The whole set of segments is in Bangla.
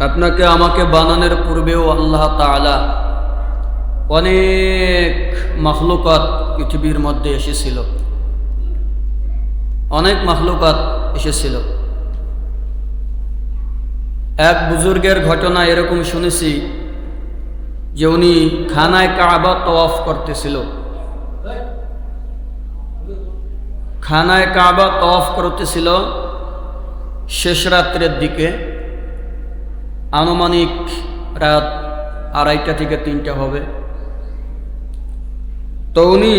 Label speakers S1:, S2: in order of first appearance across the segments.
S1: আপনাকে আমাকে বানানোর পূর্বেও আল্লাহ তাআলা অনেক মাখলুকাত পৃথিবীর মধ্যে এসেছিল। অনেক মাখলুকাত এসেছিল। এক বুজুর্গের ঘটনা এরকম শুনেছি যে উনি খানায় কাবা তওয়াফ করতেছিল। খানায় কাবা তওয়াফ করতেছিল শেষ রাত্রের দিকে। আনুমানিক রাত আড়াইটা থেকে তিনটা হবে। তো উনি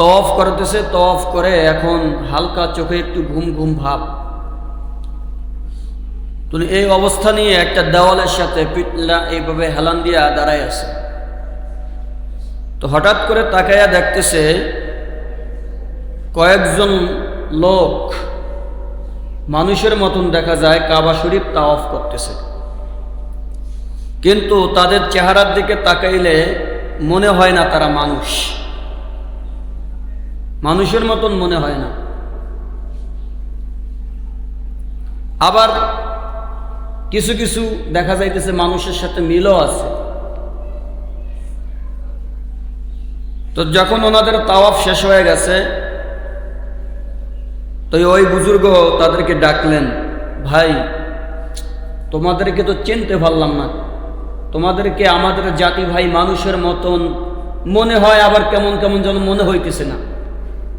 S1: তফ করতেছে তফ করে এখন হালকা চোখে একটু ঘুম ঘুম ভাব। তো উনি এই অবস্থা নিয়ে একটা দেওয়ালের সাথে পিটলা এইভাবে হেলান দিয়া দাঁড়ায় আছে। তো হঠাৎ করে তাকাইয়া দেখতেছে কয়েকজন লোক মানুষের মতন দেখা যায় কাবা শরীফ তাওয়াফ করতেছে। কিন্তু তাদের চেহারার দিকে তাকাইলে মনে হয় না তারা মানুষ। মানুষের মতন মনে হয় না। আবার কিছু কিছু দেখা যাইতেছে মানুষের সাথে মিলও আছে। তো যখন ওনাদের তাওয়াফ শেষ হয়ে গেছে তো ওই বুজুর্গ তাদেরকে ডাকলেন, ভাই, তোমাদেরকে তো চিনতে পারলাম না। তোমাদেরকে আমাদের জাতি ভাই মানুষের মতন মনে হয় আবার কেমন কেমন যেন মনে হইতেছে না।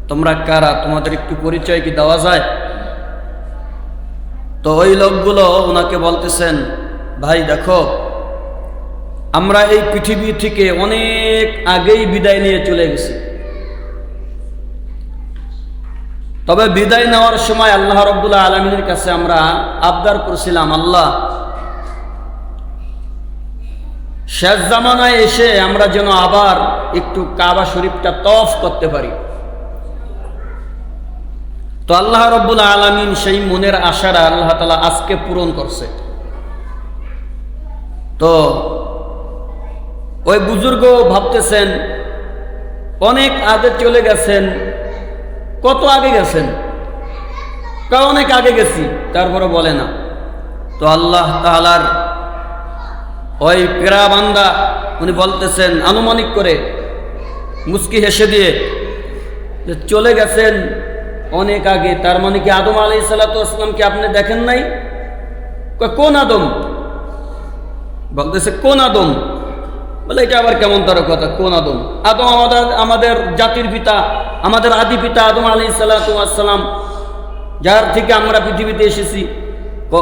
S1: তোমরা কারা? তোমাদের একটু পরিচয় কি দেওয়া যায়? তো ওই লোকগুলো ওনাকে বলতেছেন, ভাই, দেখো, আমরা এই পৃথিবী থেকে অনেক আগেই বিদায় নিয়ে চলে গেছি। তবে বিদায় নেওয়ার সময় আল্লাহ রব্দুল্লাহ আলমিনের কাছে আমরা আবদার করছিলাম, আল্লাহ, শেষ জামানায় এসে আমরা যেন আবার একটু কাবা শরীফটা তফ করতে পারি। তো আল্লাহ রব্বুল আলমিন সেই মনের আশারা আল্লাহ তালা আজকে পূরণ করছে। তো ওই বুজুর্গ ভাবতেছেন, অনেক আগে চলে গেছেন কত আগে গেছেন? কা অনেক আগে গেছি তারপরে বলে না। তো আল্লাহ তালার ওই পেরা বান্দা, উনি বলতেছেন আনুমানিক করে মুস্কি হেসে দিয়ে যে চলে গেছেন অনেক আগে, তার মানে কি আদম আলাই সাল্লাতামকে আপনি দেখেন নাই? কোন আদম? বলতেছে, কোন আদম? বলে, এটা আবার কেমন তার কথা, কোন আদম? আদম আমাদের আমাদের জাতির পিতা। আমাদের আদি পিতা আদম আলী সাল্লাতাম যার থেকে আমরা পৃথিবীতে এসেছি। ও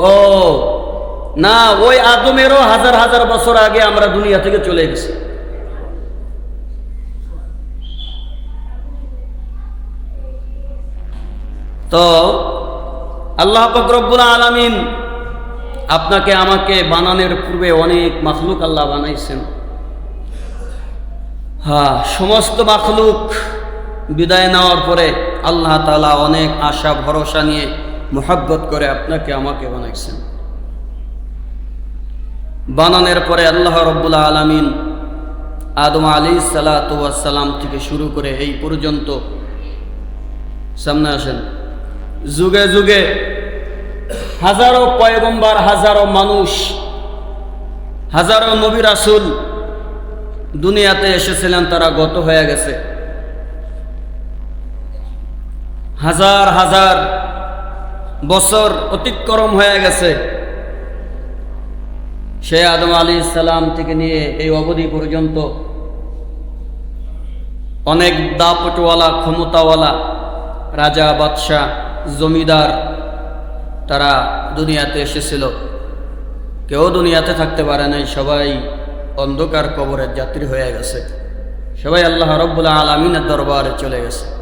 S1: না, ওই আদমেরও হাজার হাজার বছর আগে আমরা দুনিয়া থেকে চলে গেছি তো, আল্লাহ ফকরবুল আলমিন আপনাকে, আমাকে বানানোর পূর্বে অনেক মাখলুক আল্লাহ বানাইছেন। হ্যাঁ সমস্ত মাখলুক বিদায় নেওয়ার পরে আল্লাহ তালা অনেক আশা, ভরসা নিয়ে মোহাব্বত করে আপনাকে আমাকে বানাইছেন। বানানোর পরে আল্লাহ রব্বুল্লাহ আলমিন আদম আলী সালাতাম থেকে শুরু করে এই পর্যন্ত সামনে আসেন। যুগে যুগে হাজারো পয়গম্বার, হাজারো মানুষ, হাজারো নবী রাসুল দুনিয়াতে এসেছিলেন, তারা গত হয়ে গেছে। হাজার হাজার বছর অতিক্রম হয়ে গেছে। সে আদম আলী সালাম থেকে নিয়ে এই অবধি পর্যন্ত অনেক দাপটওয়ালা, ক্ষমতাওয়ালা রাজা, বাদশাহ, জমিদার তারা দুনিয়াতে এসেছিল। কেউ দুনিয়াতে থাকতে পারে নাই, সবাই অন্ধকার কবরের যাত্রী হয়ে গেছে। সবাই আল্লাহ রব্বুল্লাহ আলমিনের দরবারে চলে গেছে।